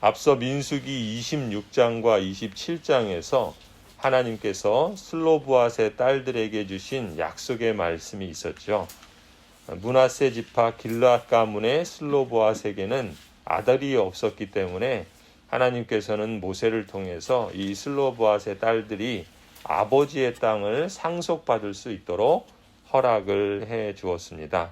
앞서 민수기 26장과 27장에서 하나님께서 슬로브앗의 딸들에게 주신 약속의 말씀이 있었죠. 문하세 지파 길앗 가문의 슬로브앗에게는 아들이 없었기 때문에 하나님께서는 모세를 통해서 이 슬로브앗의 딸들이 아버지의 땅을 상속받을 수 있도록 허락을 해 주었습니다.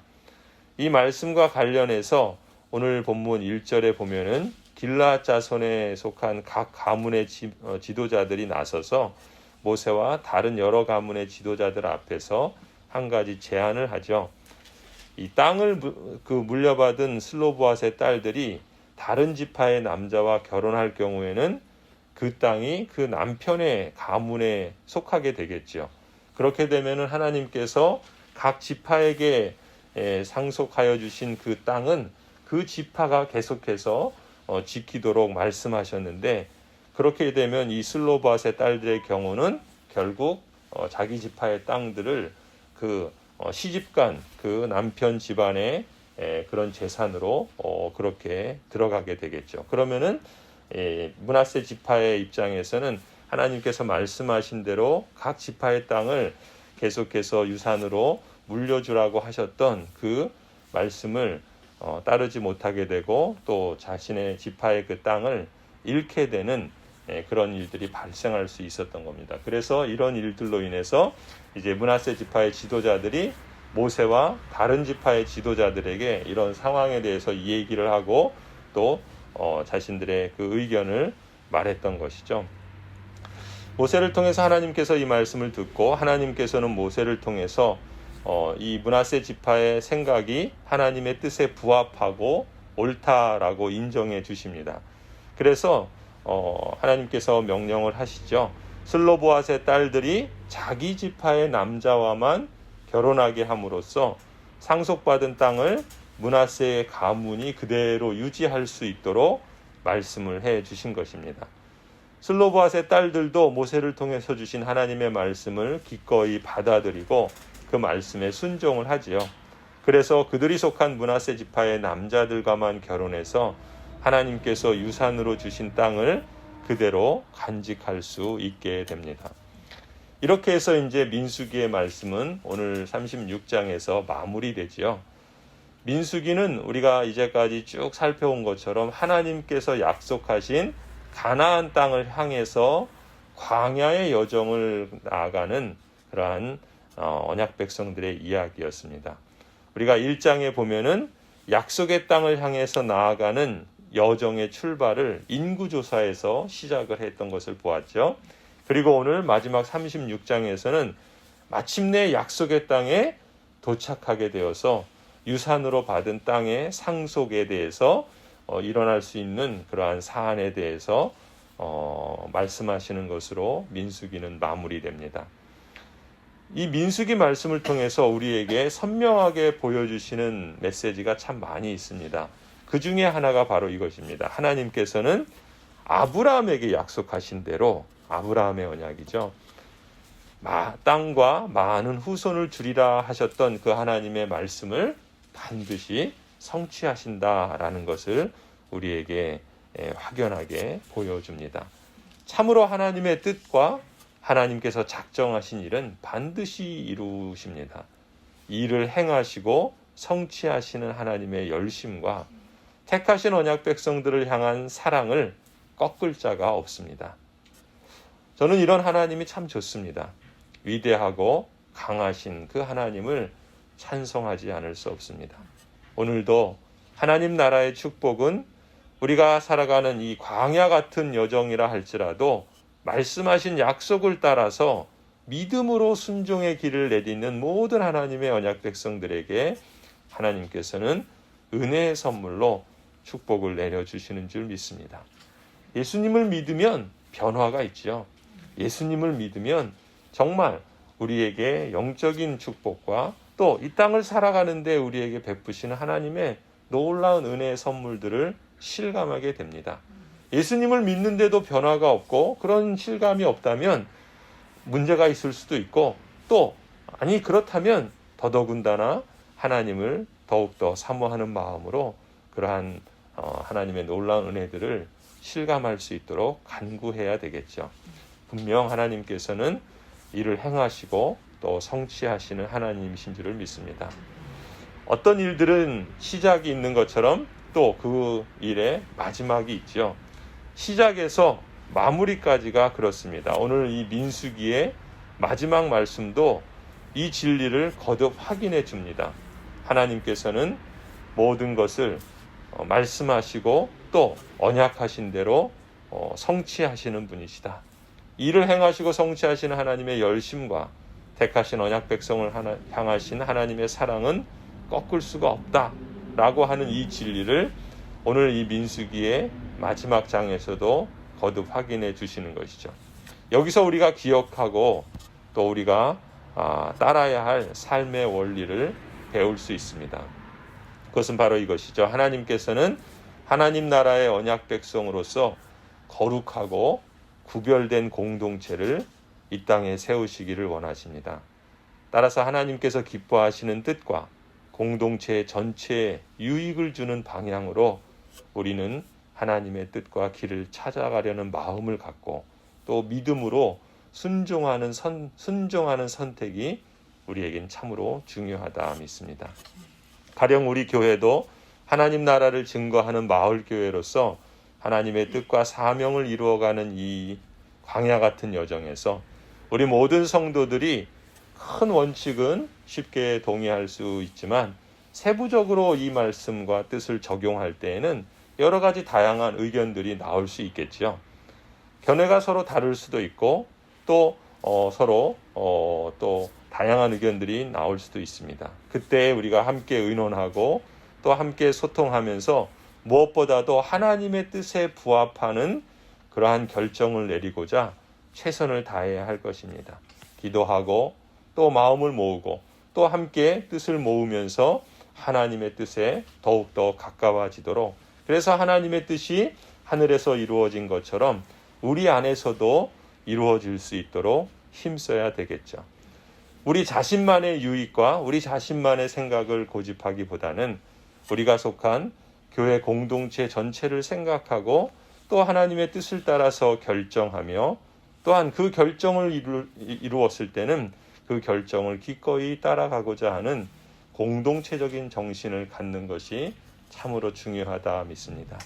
이 말씀과 관련해서 오늘 본문 1절에 보면은 길라 자손에 속한 각 가문의 지, 어, 지도자들이 나서서 모세와 다른 여러 가문의 지도자들 앞에서 한 가지 제안을 하죠. 이 땅을 그 물려받은 슬로브앗의 딸들이 다른 지파의 남자와 결혼할 경우에는 그 땅이 그 남편의 가문에 속하게 되겠죠. 그렇게 되면은 하나님께서 각 지파에게 상속하여 주신 그 땅은 그 지파가 계속해서 어, 지키도록 말씀하셨는데 그렇게 되면 이 슬로바스의 딸들의 경우는 결국 어, 자기 지파의 땅들을 그 어, 시집간 그 남편 집안의 그런 재산으로 그렇게 들어가게 되겠죠. 그러면은 문하세 지파의 입장에서는 하나님께서 말씀하신 대로 각 지파의 땅을 계속해서 유산으로 물려주라고 하셨던 그 말씀을 어, 따르지 못하게 되고 또 자신의 지파의 그 땅을 잃게 되는 예, 그런 일들이 발생할 수 있었던 겁니다. 그래서 이런 일들로 인해서 이제 문하세 지파의 지도자들이 모세와 다른 지파의 지도자들에게 이런 상황에 대해서 이 얘기를 하고 또 어, 자신들의 그 의견을 말했던 것이죠. 모세를 통해서 하나님께서 이 말씀을 듣고 하나님께서는 모세를 통해서 어, 이 문하세 지파의 생각이 하나님의 뜻에 부합하고 옳다라고 인정해 주십니다. 그래서 어, 하나님께서 명령을 하시죠. 슬로보아의 딸들이 자기 지파의 남자와만 결혼하게 함으로써 상속받은 땅을 문하세의 가문이 그대로 유지할 수 있도록 말씀을 해 주신 것입니다. 슬로보아의 딸들도 모세를 통해서 주신 하나님의 말씀을 기꺼이 받아들이고 그 말씀에 순종을 하지요. 그래서 그들이 속한 문하세 지파의 남자들과만 결혼해서 하나님께서 유산으로 주신 땅을 그대로 간직할 수 있게 됩니다. 이렇게 해서 이제 민수기의 말씀은 오늘 36장에서 마무리되지요. 민수기는 우리가 이제까지 쭉 살펴온 것처럼 하나님께서 약속하신 가나안 땅을 향해서 광야의 여정을 나아가는 그러한 어, 언약 백성들의 이야기였습니다. 우리가 1장에 보면은 약속의 땅을 향해서 나아가는 여정의 출발을 인구조사에서 시작을 했던 것을 보았죠. 그리고 오늘 마지막 36장에서는 마침내 약속의 땅에 도착하게 되어서 유산으로 받은 땅의 상속에 대해서 어, 일어날 수 있는 그러한 사안에 대해서 어, 말씀하시는 것으로 민수기는 마무리됩니다. 이 민수기 말씀을 통해서 우리에게 선명하게 보여주시는 메시지가 참 많이 있습니다. 그 중에 하나가 바로 이것입니다. 하나님께서는 아브라함에게 약속하신 대로 아브라함의 언약이죠. 땅과 많은 후손을 주리라 하셨던 그 하나님의 말씀을 반드시 성취하신다라는 것을 우리에게 확연하게 보여줍니다. 참으로 하나님의 뜻과 하나님께서 작정하신 일은 반드시 이루십니다. 일을 행하시고 성취하시는 하나님의 열심과 택하신 언약 백성들을 향한 사랑을 꺾을 자가 없습니다. 저는 이런 하나님이 참 좋습니다. 위대하고 강하신 그 하나님을 찬송하지 않을 수 없습니다. 오늘도 하나님 나라의 축복은 우리가 살아가는 이 광야 같은 여정이라 할지라도 말씀하신 약속을 따라서 믿음으로 순종의 길을 내딛는 모든 하나님의 언약 백성들에게 하나님께서는 은혜의 선물로 축복을 내려주시는 줄 믿습니다. 예수님을 믿으면 변화가 있죠. 예수님을 믿으면 정말 우리에게 영적인 축복과 또 이 땅을 살아가는데 우리에게 베푸시는 하나님의 놀라운 은혜의 선물들을 실감하게 됩니다. 예수님을 믿는데도 변화가 없고 그런 실감이 없다면 문제가 있을 수도 있고 또 아니 그렇다면 더더군다나 하나님을 더욱더 사모하는 마음으로 그러한 어, 하나님의 놀라운 은혜들을 실감할 수 있도록 간구해야 되겠죠. 분명 하나님께서는 이를 행하시고 또 성취하시는 하나님이신 줄을 믿습니다. 어떤 일들은 시작이 있는 것처럼 또 그 일의 마지막이 있죠. 시작에서 마무리까지가 그렇습니다. 오늘 이 민수기의 마지막 말씀도 이 진리를 거듭 확인해 줍니다. 하나님께서는 모든 것을 어, 말씀하시고 또 언약하신 대로 어, 성취하시는 분이시다. 이를 행하시고 성취하시는 하나님의 열심과 택하신 언약 백성을 향하신 하나님의 사랑은 꺾을 수가 없다 라고 하는 이 진리를 오늘 이 민수기의 마지막 장에서도 거듭 확인해 주시는 것이죠. 여기서 우리가 기억하고 또 우리가 아, 따라야 할 삶의 원리를 배울 수 있습니다. 그것은 바로 이것이죠. 하나님께서는 하나님 나라의 언약 백성으로서 거룩하고 구별된 공동체를 이 땅에 세우시기를 원하십니다. 따라서 하나님께서 기뻐하시는 뜻과 공동체 전체에 유익을 주는 방향으로 우리는 하나님의 뜻과 길을 찾아가려는 마음을 갖고 또 믿음으로 순종하는 선, 순종하는 선택이 우리에겐 참으로 중요하다 믿습니다. 가령 우리 교회도 하나님 나라를 증거하는 마을 교회로서 하나님의 뜻과 사명을 이루어가는 이 광야 같은 여정에서 우리 모든 성도들이 큰 원칙은 쉽게 동의할 수 있지만 세부적으로 이 말씀과 뜻을 적용할 때에는 여러 가지 다양한 의견들이 나올 수 있겠지요. 견해가 서로 다를 수도 있고 또 어, 서로 어, 또 다양한 의견들이 나올 수도 있습니다. 그때 우리가 함께 의논하고 또 함께 소통하면서 무엇보다도 하나님의 뜻에 부합하는 그러한 결정을 내리고자 최선을 다해야 할 것입니다. 기도하고 또 마음을 모으고 또 함께 뜻을 모으면서 하나님의 뜻에 더욱더 가까워지도록 그래서 하나님의 뜻이 하늘에서 이루어진 것처럼 우리 안에서도 이루어질 수 있도록 힘써야 되겠죠. 우리 자신만의 유익과 우리 자신만의 생각을 고집하기보다는 우리가 속한 교회 공동체 전체를 생각하고 또 하나님의 뜻을 따라서 결정하며 또한 그 결정을 이루, 이루었을 때는 그 결정을 기꺼이 따라가고자 하는 공동체적인 정신을 갖는 것이 참으로 중요하다 믿습니다.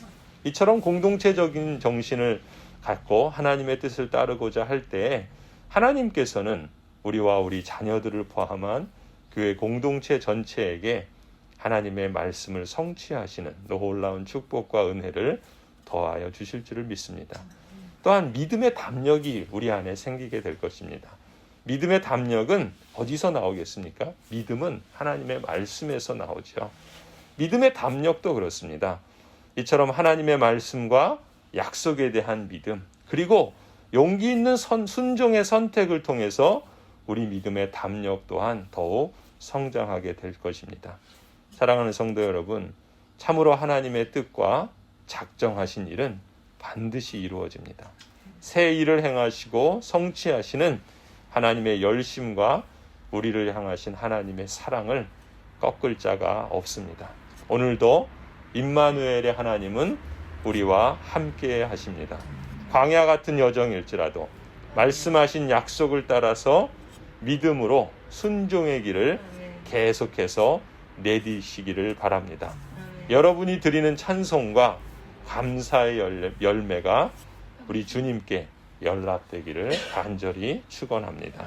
이처럼 공동체적인 정신을 갖고 하나님의 뜻을 따르고자 할때 하나님께서는 우리와 우리 자녀들을 포함한 교회 공동체 전체에게 하나님의 말씀을 성취하시는 놀라운 축복과 은혜를 더하여 주실 줄을 믿습니다. 또한 믿음의 담력이 우리 안에 생기게 될 것입니다. 믿음의 담력은 어디서 나오겠습니까? 믿음은 하나님의 말씀에서 나오죠. 믿음의 담력도 그렇습니다. 이처럼 하나님의 말씀과 약속에 대한 믿음, 그리고 용기 있는 선, 순종의 선택을 통해서 우리 믿음의 담력 또한 더욱 성장하게 될 것입니다. 사랑하는 성도 여러분, 참으로 하나님의 뜻과 작정하신 일은 반드시 이루어집니다. 새 일을 행하시고 성취하시는 하나님의 열심과 우리를 향하신 하나님의 사랑을 꺾을 자가 없습니다. 오늘도 임마누엘의 하나님은 우리와 함께 하십니다. 광야 같은 여정일지라도 말씀하신 약속을 따라서 믿음으로 순종의 길을 계속해서 내디시기를 바랍니다. 여러분이 드리는 찬송과 감사의 열매가 우리 주님께 연락되기를 간절히 축원합니다.